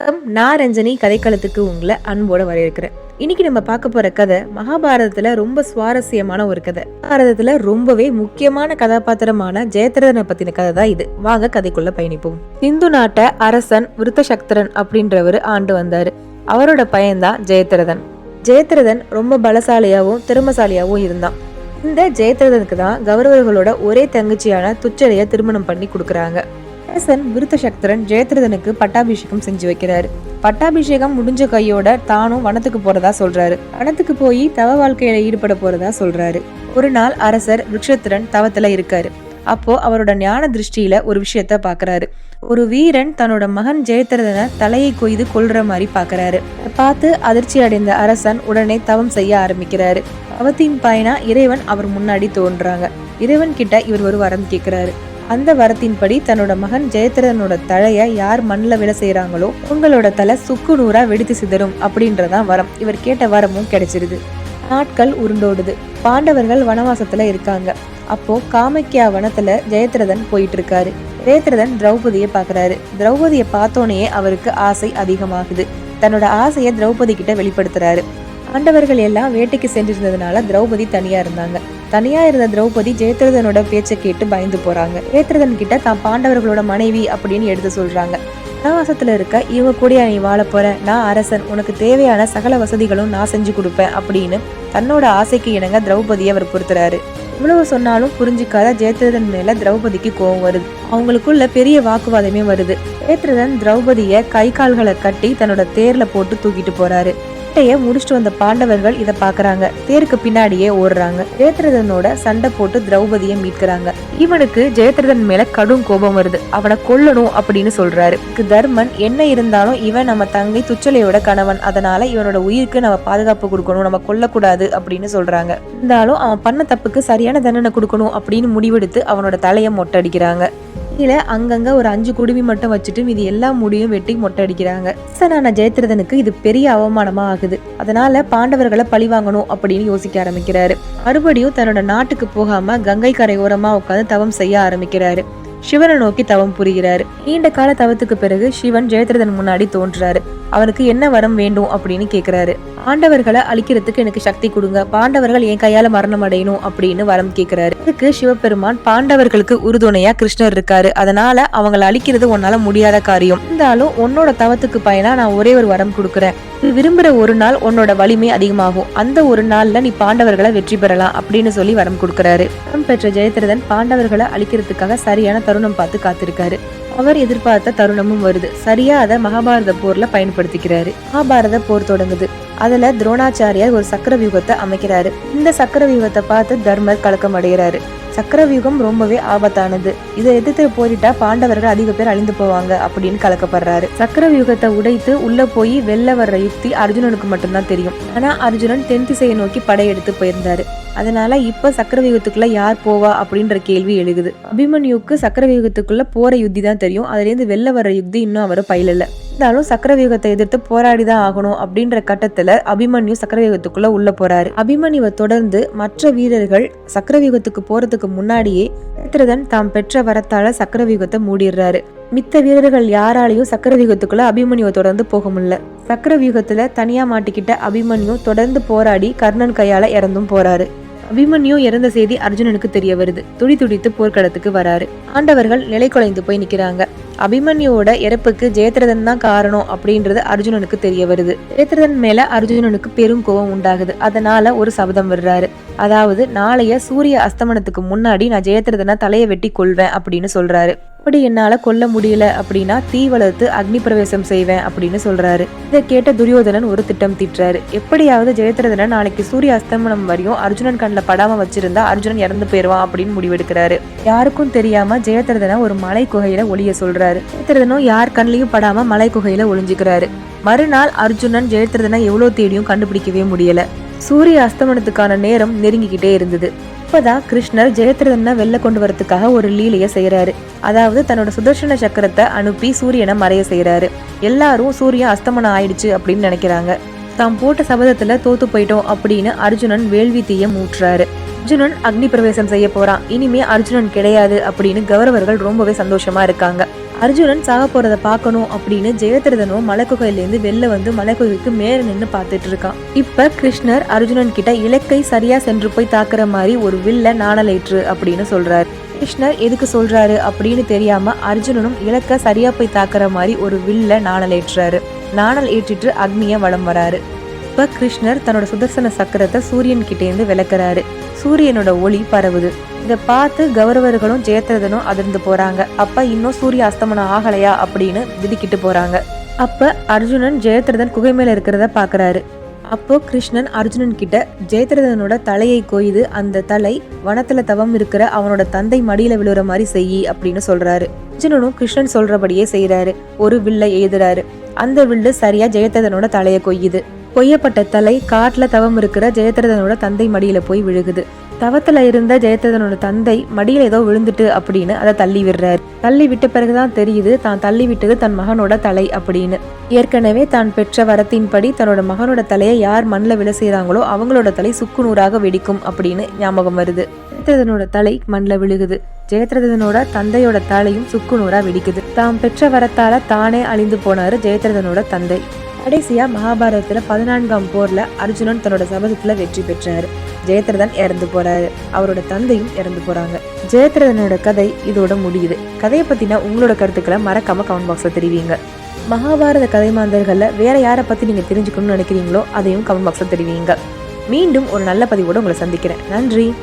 வணக்கம், நான் ரஞ்சனி கதைக்களத்துக்கு உங்களை அன்போட வரவேற்கிறேன். இன்னைக்கு நம்ம பார்க்க போற கதை மகாபாரதத்துல ரொம்ப சுவாரஸ்யமான ஒரு கதை. மகாபாரதத்துல ரொம்பவே முக்கியமான கதாபாத்திரமான ஜெயத்ரதனை பத்தின கதை தான் இது. வாங்க கதைக்குள்ள பயணிப்போம். இந்து நாட்டை அரசன் விருத்தசக்திரன் அப்படின்றவர் ஆண்டு வந்தாரு. அவரோட பையன்தான் ஜெயத்ரதன். ஜெயத்ரதன் ரொம்ப பலசாலியாவும் திறமசாலியாவும் இருந்தான். இந்த ஜெயத்ரதனுக்கு தான் கௌரவர்களோட ஒரே தங்கச்சியான துச்சலைய திருமணம் பண்ணி கொடுக்குறாங்க. அரசன் விருத்தசக்திரன் ஜெயத்ரதனுக்கு பட்டாபிஷேகம் செஞ்சு வைக்கிறாரு. பட்டாபிஷேகம் முடிஞ்ச கையோட தானும் வனத்துக்கு போறதா சொல்றாரு. வனத்துக்கு போய் தவ வாழ்க்கையில ஈடுபட போறதா சொல்றாரு. ஒரு நாள் அரசர் விருஷத்திரன் தவத்துல இருக்காரு. அப்போ அவரோட ஞான திருஷ்டியில ஒரு விஷயத்த பாக்குறாரு. ஒரு வீரன் தன்னோட மகன் ஜெயத்ரதனை தலையை கொய்து கொல்ற மாதிரி பாக்குறாரு. பார்த்து அதிர்ச்சி அடைந்த அரசன் உடனே தவம் செய்ய ஆரம்பிக்கிறாரு. தவத்தின் பயனா இறைவன் அவர் முன்னாடி தோன்றாங்க. இறைவன் கிட்ட இவர் ஒரு வரம் கேட்கிறாரு அந்த வரத்தின்படி தன்னோட மகன் ஜெயத்ரதனோட தலைய யார் மண்ணில் விட செய்கிறாங்களோ உங்களோட தலை சுக்கு நூறா வெடித்து சிதறும் அப்படின்றதான் வரம். இவர் கேட்ட வரமும் கிடைச்சிருது. நாட்கள் உருண்டோடுது. பாண்டவர்கள் வனவாசத்துல இருக்காங்க. அப்போ காமக்கியா வனத்துல ஜெயத்ரதன் போயிட்டு இருக்காரு ஜெயத்ரதன் திரௌபதியை பாக்குறாரு. திரௌபதியை பார்த்தோன்னே அவருக்கு ஆசை அதிகமாகுது. தன்னோட ஆசையை திரௌபதி கிட்ட வெளிப்படுத்துறாரு. பாண்டவர்கள் எல்லாம் வேட்டைக்கு சென்றிருந்ததுனால திரௌபதி தனியா இருந்தாங்க. தனியா இருந்த திரௌபதி ஜெயத்ரதனோட பேச்சை கேட்டு பயந்து போறாங்க. ஜெயத்ரதன் கிட்ட தான் பாண்டவர்களோட மனைவி அப்படின்னு எடுத்து சொல்றாங்க. வனவாசத்துல இருக்க இவங்க கூட நீ வாழ போற? நான் அரசன். உனக்கு தேவையான சகல வசதிகளும் நான் செஞ்சு கொடுப்பேன் அப்படின்னு தன்னோட ஆசைக்கு இணங்க திரௌபதியை அவர் பொறுத்துறாரு. இவ்வளவு சொன்னாலும் புரிஞ்சுக்காத ஜெயத்ரதன் மேல திரௌபதிக்கு கோவம் வருது. அவங்களுக்குள்ள பெரிய வாக்குவாதமே வருது. ஜெயத்ரதன் திரௌபதிய கை கால்களை கட்டி தன்னோட தேர்ல போட்டு தூக்கிட்டு போறாரு. வேட்டையை முடிச்சுட்டு வந்த பாண்டவர்கள் இதை பாக்குறாங்க தேருக்கு பின்னாடியே ஓடுறாங்க. ஜெயத்ரதனோட சண்டை போட்டு திரௌபதியை மீட்கிறாங்க. இவனுக்கு ஜெயத்ரதன் மேல கடும் கோபம் வருது. அவனை கொல்லணும் அப்படின்னு சொல்றாரு. தர்மன் என்ன இருந்தாலும் இவன் நம்ம தங்கை துச்சலையோட கணவன். அதனால இவனோட உயிருக்கு நம்ம பாதுகாப்பு கொடுக்கணும். நம்ம கொல்லக்கூடாது அப்படின்னு சொல்றாங்க. இருந்தாலும் அவன் பண்ண தப்புக்கு சரியான தண்டனை கொடுக்கணும் அப்படின்னு முடிவெடுத்து அவனோட தலையை மொட்டை அடிக்கிறாங்க கீழே அங்கங்க ஒரு அஞ்சு குடுமி மட்டும் வச்சுட்டு மீதி எல்லா முடியும் வெட்டி மொட்டை அடிக்கிறாங்க. சனான ஜெயத்ரதனுக்கு இது பெரிய அவமானமா ஆகுது. அதனால பாண்டவர்களை பழி வாங்கணும் அப்படின்னு யோசிக்க ஆரம்பிக்கிறாரு. மறுபடியும் தன்னோட நாட்டுக்கு போகாம கங்கை கரையோரமா உட்காந்து தவம் செய்ய ஆரம்பிக்கிறாரு. சிவனை நோக்கி தவம் புரிகிறாரு. நீண்ட கால தவத்துக்கு பிறகு சிவன் ஜெயத்ரதன் முன்னாடி தோன்றாரு அவனுக்கு என்ன வரம் வேண்டும் அப்படின்னு கேக்குறாரு. பாண்டவர்களை அழிக்கிறதுக்கு எனக்கு சக்தி கொடுங்க. பாண்டவர்கள் என் கையால மரணம் அடையணும் அப்படின்னு வரம் கேக்குறாரு. இதுக்கு சிவபெருமான் பாண்டவர்களுக்கு உறுதுணையா கிருஷ்ணர் இருக்காரு. அதனால அவங்களை அழிக்கிறது உன்னால முடியாத காரியம். இருந்தாலும் உன்னோட தவத்துக்கு பயனா நான் ஒரே ஒரு வரம் கொடுக்குறேன். நீ விரும்புற ஒரு நாள் உன்னோட வலிமை அதிகமாகும். அந்த ஒரு நாள்ல நீ பாண்டவர்களை வெற்றி பெறலாம் அப்படின்னு சொல்லி வரம் கொடுக்குறாரு. வரம் பெற்ற ஜெயத்ரதன் பாண்டவர்களை அழிக்கிறதுக்காக சரியான தருணம் பார்த்து காத்திருக்காரு. அவர் எதிர்பார்த்த தருணமும் வருது. சரியா அதை மகாபாரத போர்ல பயன்படுத்திக்கிறாரு. மகாபாரத போர் தொடங்குது. அதுல துரோணாச்சாரியார் ஒரு சக்கர வியூகத்தை அமைக்கிறாரு. இந்த சக்கர வியூகத்தை பார்த்து தர்மர் கலக்கம் அடைகிறாரு சக்கர வியூகம் ரொம்பவே ஆபத்தானது. இதை எதிர்த்து போரிட்டா பாண்டவர்கள் அதிக பேர் அழிந்து போவாங்க அப்படின்னு கலக்கப்படுறாரு. சக்கர வியூகத்தை உடைத்து உள்ள போய் வெளில வர்ற யுக்தி அர்ஜுனனுக்கு மட்டும்தான் தெரியும். ஆனா அர்ஜுனன் தென் திசையை நோக்கி படையெடுத்து போயிருந்தாரு. அதனால இப்ப சக்கரவியூகத்துக்குள்ள யார் போவா அப்படின்ற கேள்வி எழுகுது. அபிமன்யுக்கு சக்கரவியூகத்துக்குள்ள போற யுத்தி தான் தெரியும். அதுல இருந்து வெளில வர்ற யுக்தி இன்னும் அவர் பயிலல. இருந்தாலும் சக்கர வியூகத்தை எதிர்த்து போராடிதான் ஆகணும் அப்படின்ற கட்டத்துல அபிமன்யு சக்கரவியூகத்துக்குள்ள உள்ள போறாரு. அபிமன்யுவை தொடர்ந்து மற்ற வீரர்கள் சக்கரவியூகத்துக்கு போறதுக்கு முன்னாடியே ஜெயத்ரதன் தாம் பெற்ற வரத்தால சக்கர வியூகத்தை மூடிடுறாரு. மித்த வீரர்கள் யாராலையும் சக்கரவியூகத்துக்குள்ள அபிமன்யுவை தொடர்ந்து போக முடியல. சக்கரவியூகத்துல தனியா மாட்டிக்கிட்ட அபிமன்யு தொடர்ந்து போராடி கர்ணன் கையால இறந்தும் போறாரு. அபிமன்யு இறந்த செய்தி அர்ஜுனனுக்கு தெரிய வருது. துடி துடித்து போர்க்களத்துக்கு வராரு. ஆண்டவர்கள் நிலை குலைந்து போய் நிக்கிறாங்க. அபிமன்யுவோட இறப்புக்கு ஜெயத்ரதன் தான் காரணம் அப்படின்றது அர்ஜுனனுக்கு தெரிய வருது. ஜெயத்ரதன் மேல அர்ஜுனனுக்கு பெரும் கோபம் உண்டாகுது. அதனால ஒரு சபதம் விடுறாரு. அதாவது நாளைய சூரிய அஸ்தமனத்துக்கு முன்னாடி நான் ஜெயத்ரதனை தலையை வெட்டி கொள்வேன் அப்படின்னு சொல்றாரு. அப்படி என்னால கொல்ல முடியல அப்படின்னா தீ வளர்த்து அக்னி பிரவேசம் செய்வேன் அப்படின்னு சொல்றாரு. இதை கேட்ட துரியோதனன் ஒரு திட்டம் தீட்டுறாரு. எப்படியாவது ஜெயத்ரதனை நாளைக்கு சூரிய அஸ்தமனம் வரையும் அர்ஜுனன் கண்ணில் படாம வச்சிருந்தா அர்ஜுனன் இறந்து போயிருவான் அப்படின்னு முடிவெடுக்கிறாரு. யாருக்கும் தெரியாம ஜெயத்ரதனை ஒரு மலை குகையில ஒளிய சொல்றாரு. ஜெயத்ரதனும் யார் கண்ணிலையும் படாம மலை குகையில ஒளிஞ்சுக்கிறாரு. மறுநாள் அர்ஜுனன் ஜெயத்ரதனை எவ்வளவு தேடியும் கண்டுபிடிக்கவே முடியல. சூரிய அஸ்தமனத்துக்கான நேரம் நெருங்கிக்கிட்டே இருந்தது. இப்பதான் கிருஷ்ணர் ஜெயத்ரதனை வெளில கொண்டு வரதுக்காக ஒரு லீலைய செய்யறாரு அதாவது தன்னோட சுதர்சன சக்கரத்தை அனுப்பி சூரியனை மறைய செய்யறாரு எல்லாரும் சூரியன் அஸ்தமனம் ஆயிடுச்சு அப்படின்னு நினைக்கிறாங்க. தாம் போட்ட சபதத்துல தோத்து போயிட்டோம் அப்படின்னு அர்ஜுனன் வேள்வி தீய மூட்டுறாரு. அர்ஜுனன் அக்னி பிரவேசம் செய்ய போறான். இனிமே அர்ஜுனன் கிடையாது அப்படின்னு கௌரவர்கள் ரொம்பவே சந்தோஷமா இருக்காங்க. அர்ஜுனன் சாக போறத பார்க்கணும் அப்படின்னு ஜெயத்ரதனும் மலைக்குகையிலேருந்து வெளில வந்து மலைக்குகைக்கு மேல நின்று பார்த்துட்டு இருக்கான். இப்ப கிருஷ்ணர் அர்ஜுனன் கிட்ட இலக்கை சரியா சென்று போய் தாக்குற மாதிரி ஒரு வில்ல நாணலேற்று அப்படின்னு சொல்றாரு. கிருஷ்ணர் எதுக்கு சொல்றாரு அப்படின்னு தெரியாம அர்ஜுனனும் இலக்க சரியா போய் தாக்குற மாதிரி ஒரு வில்ல நாணலேற்றுறாரு நாணல் ஏற்றிட்டு அக்னிய வலம் வராரு. அப்போ கிருஷ்ணர் தன்னோட சுதர்சன சக்கரத்தை சூரியன் கிட்டேருந்து விளக்குறாரு. சூரியனோட ஒளி பரவுது. இதை பார்த்து கௌரவர்களும் ஜெயத்ரதனும் அதிர்ந்து போறாங்க. அப்ப இன்னும் சூரிய அஸ்தமனம் ஆகலையா அப்படின்னு திடுக்கிட்டு போறாங்க. அப்ப அர்ஜுனன் ஜெயத்ரதன் குகை மேல இருக்கிறத பாக்குறாரு. அப்போ கிருஷ்ணன் அர்ஜுனன் கிட்ட ஜெயத்ரதனோட தலையை கொய்து அந்த தலை வனத்துல தவம் இருக்கிற அவனோட தந்தை மடியில விழுற மாதிரி செய்யி அப்படின்னு சொல்றாரு. அர்ஜுனனும் கிருஷ்ணன் சொல்றபடியே செய்யறாரு ஒரு வில்லை எழுதுறாரு. அந்த வில்லு சரியா ஜெயத்ரதனோட தலையை கொய்யுது. கொய்யப்பட்ட தலை காட்டில் தவம் இருக்கிற ஜெயத்ரதனோட தந்தை மடியில் போய் விழுகுது. தவத்தில் இருந்த ஜெயத்ரதனோட தந்தை மடியில் ஏதோ விழுந்துட்டு அப்படின்னு அதை தள்ளி விடுறாரு. தள்ளி விட்ட பிறகுதான் தெரியுது தான் தள்ளி விட்டது தன் மகனோட தலை அப்படின்னு. ஏற்கனவே தான் பெற்ற வரத்தின்படி தன்னோட மகனோட தலையை யார் மண்ணில் விழ செய்கிறாங்களோ அவங்களோட தலை சுக்குநூறாக வெடிக்கும் அப்படின்னு ஞாபகம் வருது. ஜெயத்ரதனோட தலை மண்ணில் விழுகுது. ஜெயத்ரதனோட தந்தையோட தலையும் சுக்குநூறாக வெடிக்குது. தாம் பெற்ற வரத்தால தானே அழிந்து போனாரு ஜெயத்ரதனோட தந்தை. கடைசியா மகாபாரதத்துல பதினான்காம் போர்ல அர்ஜுனன் தன்னோட சபதத்துல வெற்றி பெற்றாரு. ஜெயத்ரதன் இறந்து போறாரு. அவரோட தந்தையும் இறந்து போறாங்க. ஜெயத்ரதனோட கதை இதோட முடியுது. கதையை பற்றின உங்களோட கருத்துக்களை மறக்காம கமெண்ட் பாக்ஸ்ல தெரிவிங்க. மகாபாரத கதை மாந்தர்களில் வேற யாரை பத்தி நீங்க தெரிஞ்சுக்கணும்னு நினைக்கிறீங்களோ அதையும் கமெண்ட் பாக்ஸ்ல தெரிவிங்க. மீண்டும் ஒரு நல்ல பதிவோட உங்களை சந்திக்கிறேன். நன்றி.